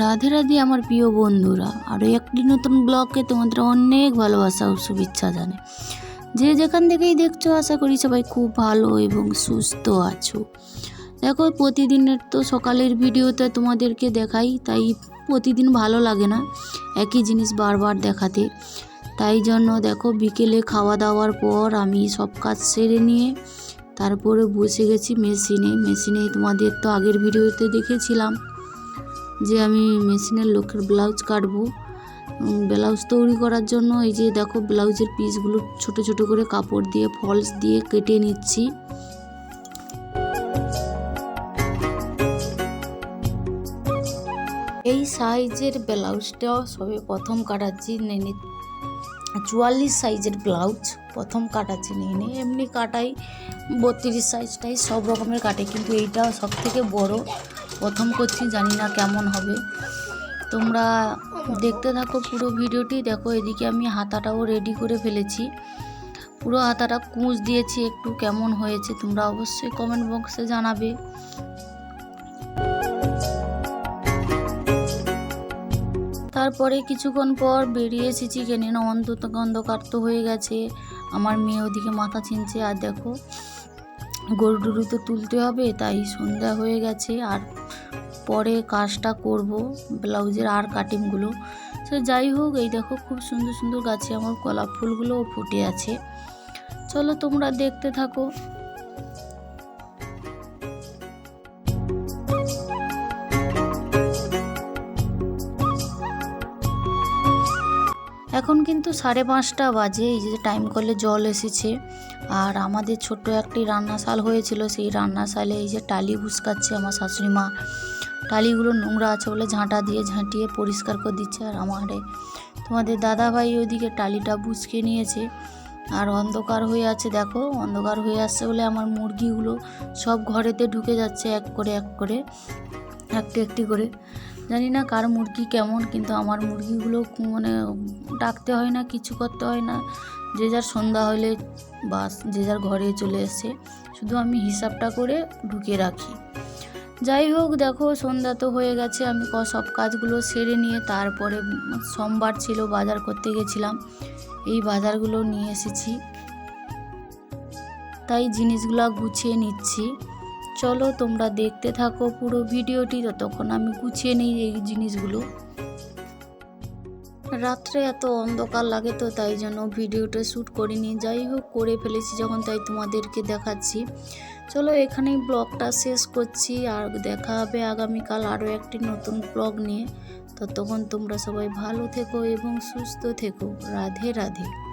রাধে রাধে আমার প্রিয় বন্ধুরা। আরও একটি নতুন ব্লগকে তোমাদের অনেক ভালোবাসা ও শুভেচ্ছা জানে যে যেখান থেকেই দেখছ, আশা করি সবাই খুব ভালো এবং সুস্থ আছো। দেখো, প্রতিদিনের তো সকালের ভিডিওতে তোমাদেরকে দেখাই, তাই প্রতিদিন ভালো লাগে না একই জিনিস বারবার দেখাতে। তাই জন্য দেখো, বিকেলে খাওয়া দাওয়ার পর আমি সব কাজ সেরে নিয়ে তারপরে বসে গেছি মেশিনে। মেশিনে তোমাদের তো আগের ভিডিওতে দেখেছিলাম। যে আমি মেশিনের লোকের ব্লাউজ কাটবো। ব্লাউজ তৈরি করার জন্য এই যে দেখো ব্লাউজের পিসগুলো ছোট ছোট করে কাপড় দিয়ে, ফলস দিয়ে কেটে নিচ্ছি। এই সাইজের ব্লাউজটা সবে প্রথম কাটাচ্ছি নেনে চুয়াল্লিশ সাইজের ব্লাউজ প্রথম কাটাচ্ছি নিয়ে নিয়ে এমনি কাটাই, বত্রিশ সাইজটাই সব রকমের কাটে, কিন্তু এইটা সব থেকে বড়। প্রথম করছি, জানি না কেমন হবে। তোমরা দেখতে থাকো পুরো ভিডিওটি। দেখো, এদিকে আমি হাতাটাও রেডি করে ফেলেছি। পুরো হাতাটা কুঁচ দিয়েছি, একটু কেমন হয়েছে তোমরা অবশ্যই কমেন্ট বক্সে জানাবে। তারপরে কিছুক্ষণ পর বেরিয়ে এসেছি কেন অন্ধকার তো হয়ে গেছে। আমার মেয়ে ওদিকে মাথা চিনছে আর দেখো গরু টরু তো তুলতে হবে, তাই সন্ধ্যা হয়ে গেছে। আর পরে কাজটা করব, ব্লাউজের আর কাটিংগুলো তো যাই হোক, এই দেখো খুব সুন্দর সুন্দর গাছে আমার কলা ফুলগুলোও ফুটে আছে। চলো তোমরা দেখতে থাকো। এখন কিন্তু সাড়ে পাঁচটা বাজে, এই যে টাইম কলে জল এসেছে। আর আমাদের ছোট্ট একটি রান্নাশাল হয়েছিল, সেই রান্নাশালে এই যে টালি বুসকাচ্ছে আমার শাশুড়ি মা। টালিগুলো নোংরা আছে বলে ঝাঁটা দিয়ে ঝাঁটিয়ে পরিষ্কার করে দিচ্ছে আর আমারে তোমাদের দাদা ভাই ওইদিকে টালিটা বুসকে নিয়েছে। আর অন্ধকার হয়ে আছে, দেখো, অন্ধকার হয়ে আসছে বলে আমার মুরগিগুলো সব ঘরেতে ঢুকে যাচ্ছে এক করে এক করে, একটি একটি করে। জানি না কার মুরগি কেমন, কিন্তু আমার মুরগিগুলো মানে ডাকতে হয় না, কিছু করতে হয় না। যে যার সন্ধ্যা হলে বাস, যে যার ঘরে চলে এসে শুধু আমি হিসাবটা করে ঢুকে রাখি। যাই হোক, দেখো সন্ধ্যা তো হয়ে গেছে, আমি ক- সব কাজগুলো সেরে নিয়ে তারপরে সোমবার ছিল, বাজার করতে গেছিলাম। এই বাজারগুলো নিয়ে এসেছি। তাই জিনিসগুলো গুছিয়ে নিচ্ছি। চলো তোমরা দেখতে থাকো পুরো ভিডিওটি ততক্ষণ আমি গুছিয়ে নিই এই জিনিসগুলো। রাত্রে এত অন্ধকার লাগে তো, তাই জন্য ভিডিওটা শ্যুট করিনি। যাই হোক, করে ফেলেছি যখন, তাই তোমাদেরকে দেখাচ্ছি। চলো এখানেই ব্লগটা শেষ করছি, আর দেখা হবে আগামীকাল আরও একটি নতুন ব্লগ নিয়ে। ততক্ষণ তোমরা সবাই ভালো থেকো এবং সুস্থ থেকো। রাধে রাধে।